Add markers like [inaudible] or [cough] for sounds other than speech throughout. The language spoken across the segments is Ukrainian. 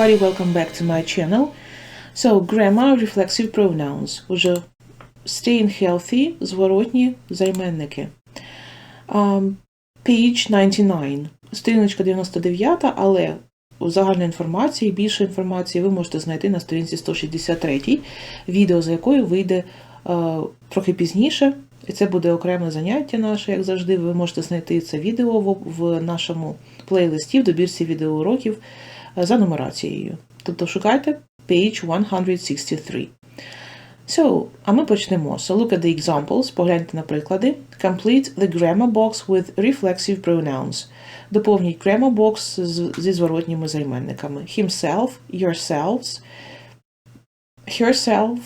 everybody, welcome back to my channel. So, grammar, reflexive pronouns. Уже staying healthy, зворотні займенники. Um, page 99. Сторіночка 99, але загальної інформації, більше інформації ви можете знайти на сторінці 163, відео за якою вийде е, трохи пізніше. І це буде окреме заняття наше, як завжди. Ви можете знайти це відео в, нашому плейлисті в добірці відеоуроків за нумерацією. Тобто шукайте page 163. So, а ми почнемо. So look at the examples, погляньте на приклади. Complete the grammar box with reflexive pronouns. Доповніть grammar box зі зворотніми займенниками. Himself, yourselves, herself,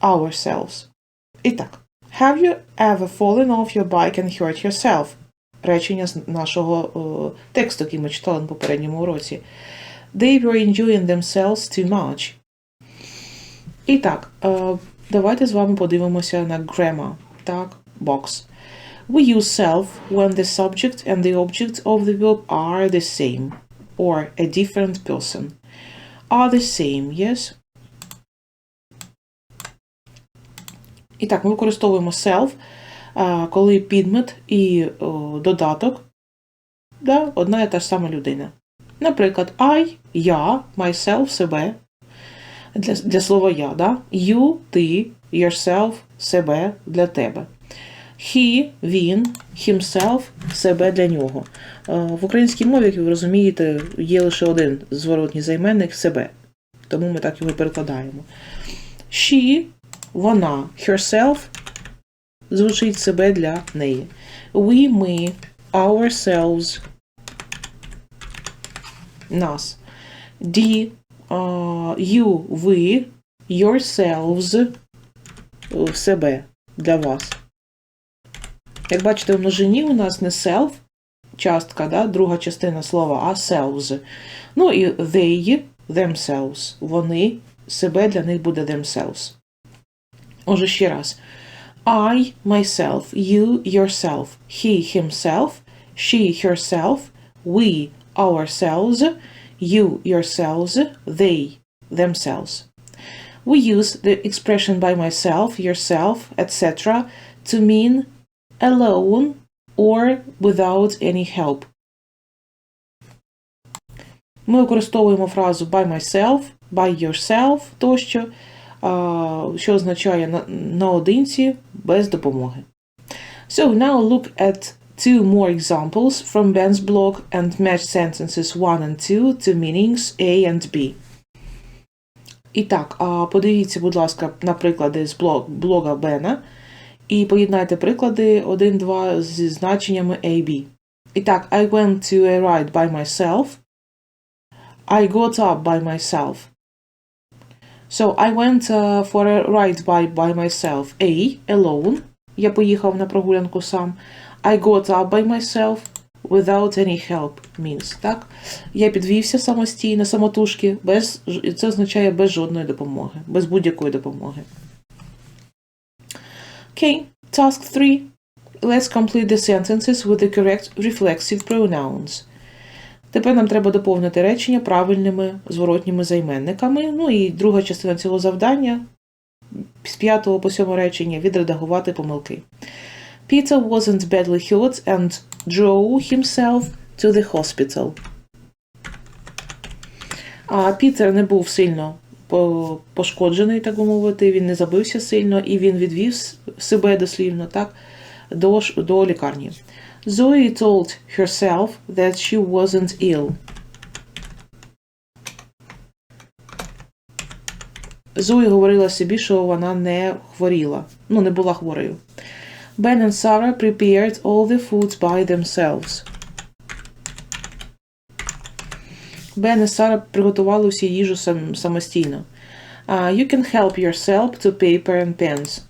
ourselves. І так. Have you ever fallen off your bike and hurt yourself? Речення з нашого о, тексту, який ми читали на попередньому уроці. They were enjoying themselves too much. І так, е, давайте з вами подивимося на grammar. Так, box. We use self when the subject and the object of the verb are the same or a different person. Are the same, yes? І так, ми використовуємо self, а, коли підмет і о, додаток да, одна і та ж сама людина. Наприклад, I, я, myself, себе. Для, для слова я, да? You, ти, yourself, себе для тебе. He, він, himself, себе для нього. Е, В українській мові, як ви розумієте, є лише один зворотній займенник себе. Тому ми так його перекладаємо. She, вона, herself, звучить себе для неї. We, ми, ourselves, нас. D, а, you, ви, yourselves, е, себе для вас. Як бачите, в множині у нас не self, частка, да, друга частина слова, а selves. Ну і they, themselves. Вони, себе для них буде themselves. Отже, ще раз. I, myself, you, yourself, he, himself, she, herself, we, ourselves, you, yourselves, they, themselves. We use the expression by myself, yourself, etc. to mean alone or without any help. Ми використовуємо фразу by myself, by yourself тощо, а, що означає на, наодинці без допомоги. So now look at two more examples from Ben's blog and match sentences 1 and 2 to meanings A and B. І так, а, подивіться, будь ласка, на приклади з блог, блога Бена і поєднайте приклади 1-2 зі значеннями A, B. І так, I went to a ride by myself. I got up by myself. So, I went uh, for a ride by, by myself. A. Alone. Я поїхав на прогулянку сам. I got up by myself without any help means. Так? Я підвівся самостійно, самотужки, без, це означає без жодної допомоги, без будь-якої допомоги. Okay, task 3. Let's complete the sentences with the correct reflexive pronouns. Тепер нам треба доповнити речення правильними зворотніми займенниками. Ну і друга частина цього завдання з 5 по 7 речення відредагувати помилки. Peter wasn't badly hurt and drove himself to the hospital. А Пітер не був сильно пошкоджений, так би мовити, він не забився сильно, і він відвів себе дослівно так, до, до лікарні. Zoe told herself that she wasn't ill. Зої говорила собі, що вона не хворіла, ну, не була хворою. Ben and Sarah prepared all the foods by themselves. Бен і Сара приготували усі їжу сам, самостійно. Uh, you can help yourself to paper and pens.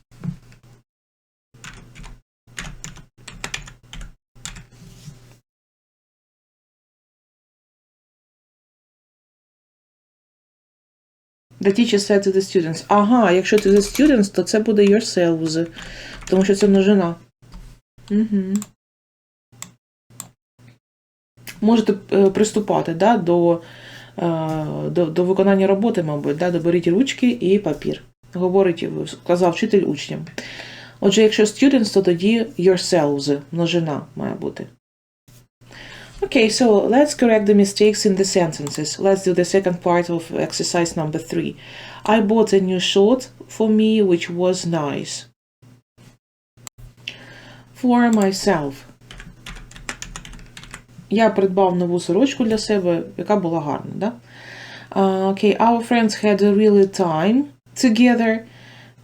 The teacher said to the students. Ага, якщо to the students, то це буде yourselves, Тому що це множина. Угу. Можете е, приступати да, до до, до виконання роботи, мабуть, да, доберіть ручки і папір. Говорить, сказав вчитель учням. Отже, якщо students, то тоді yourselves, множина має бути. Okay, so let's correct the mistakes in the sentences. Let's do the second part of exercise number three. I bought a new shirt for me, which was nice. For myself. Я придбав нову сорочку для себе, яка була гарна, да? Uh, okay, our friends had a really time together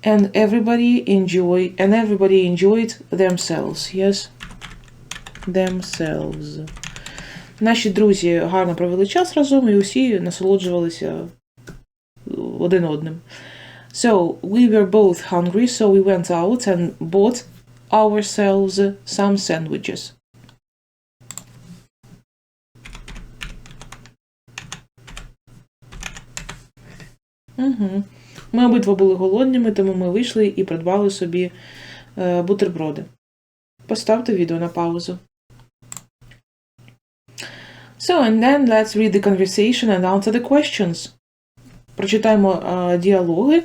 and everybody enjoy and everybody enjoyed themselves. Yes. Themselves. Наші друзі гарно провели час разом і усі насолоджувалися один одним. So, we were both hungry, so we went out and bought ourselves some sandwiches. Угу. Ми обидва були голодними, тому ми вийшли і придбали собі е, бутерброди. Поставте відео на паузу. So, and then let's read the conversation and answer the questions. Прочитаємо е, діалоги.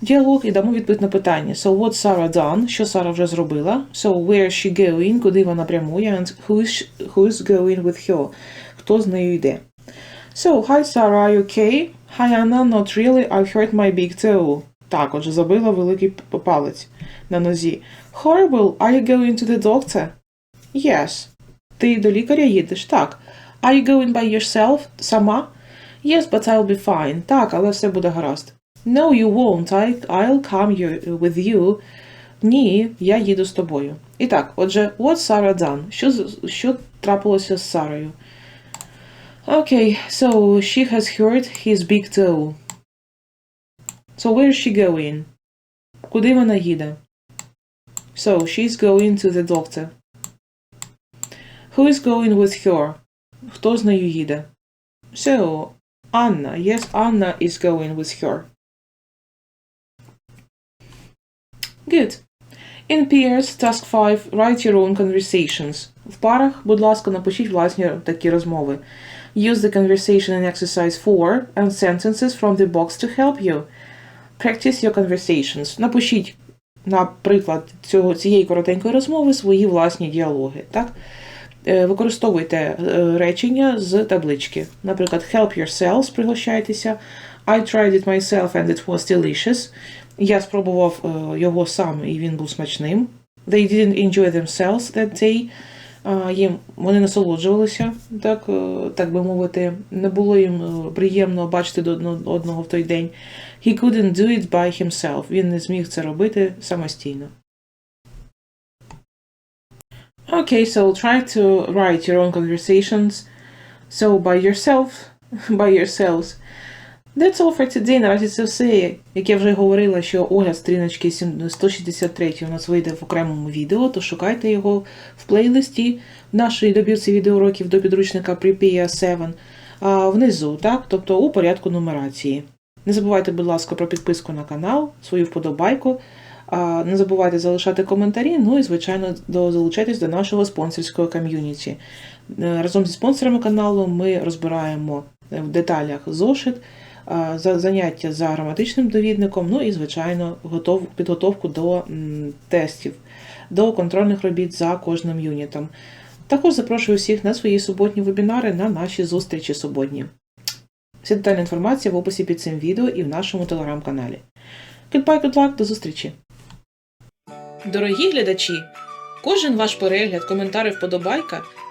Діалог і дамо відповідь на питання. So, what Sarah done? Що Сара вже зробила? So, where she going? Куди вона прямує? And who is, who is going with her? Хто з нею йде? So, hi Sarah, are you okay? Hi Anna, not really, I hurt my big toe. Так, отже, забила великий палець на нозі. Horrible, are you going to the doctor? Yes. Ти до лікаря їдеш? Так. Are you going by yourself? Сама? Yes, but I'll be fine. Так, але все буде гаразд. No, you won't. I, I'll come you, with you. Ні, я їду з тобою. І так, отже, what Sarah done? Що, з- що трапилося з Сарою? Okay, so she has hurt his big toe. So where is she going? Куди вона їде? So she's going to the doctor. Who is going with her? Хто з нею їде? So, Anna. Yes, Anna is going with her. Good. In pairs, task 5, write your own conversations. В парах, будь ласка, напишіть власні такі розмови. Use the conversation in exercise 4 and sentences from the box to help you. Practice your conversations. Напишіть, наприклад, цього, цієї коротенької розмови свої власні діалоги. Так? Е, Використовуйте е, речення з таблички. Наприклад, help yourselves, пригощайтеся. I tried it myself and it was delicious. Я спробував е, його сам, і він був смачним. They didn't enjoy themselves that day. Їм вони насолоджувалися, так, е, так би мовити. Не було їм е, приємно бачити до одного в той день. He couldn't do it by himself. Він не зміг це робити самостійно. Okay, so try to write your own conversations. So by yourself, [laughs] by yourselves. That's all for today. Наразі це все. Як я вже говорила, що огляд сторіночки 7 163 у нас вийде в окремому відео, то шукайте його в плейлисті в нашій добірці відеоуроків до підручника Prepare 7 а, внизу, так? тобто у порядку нумерації. Не забувайте, будь ласка, про підписку на канал, свою вподобайку. Не забувайте залишати коментарі, ну і, звичайно, до, залучайтесь до нашого спонсорського ком'юніті. Е, Разом зі спонсорами каналу ми розбираємо в деталях зошит, заняття за граматичним довідником, ну і, звичайно, готов, підготовку до тестів, до контрольних робіт за кожним юнітом. Також запрошую всіх на свої суботні вебінари на наші зустрічі суботні. Вся детальна інформація в описі під цим відео і в нашому телеграм-каналі. Goodbye, good luck, до зустрічі! Дорогі глядачі! Кожен ваш перегляд, коментар і вподобайка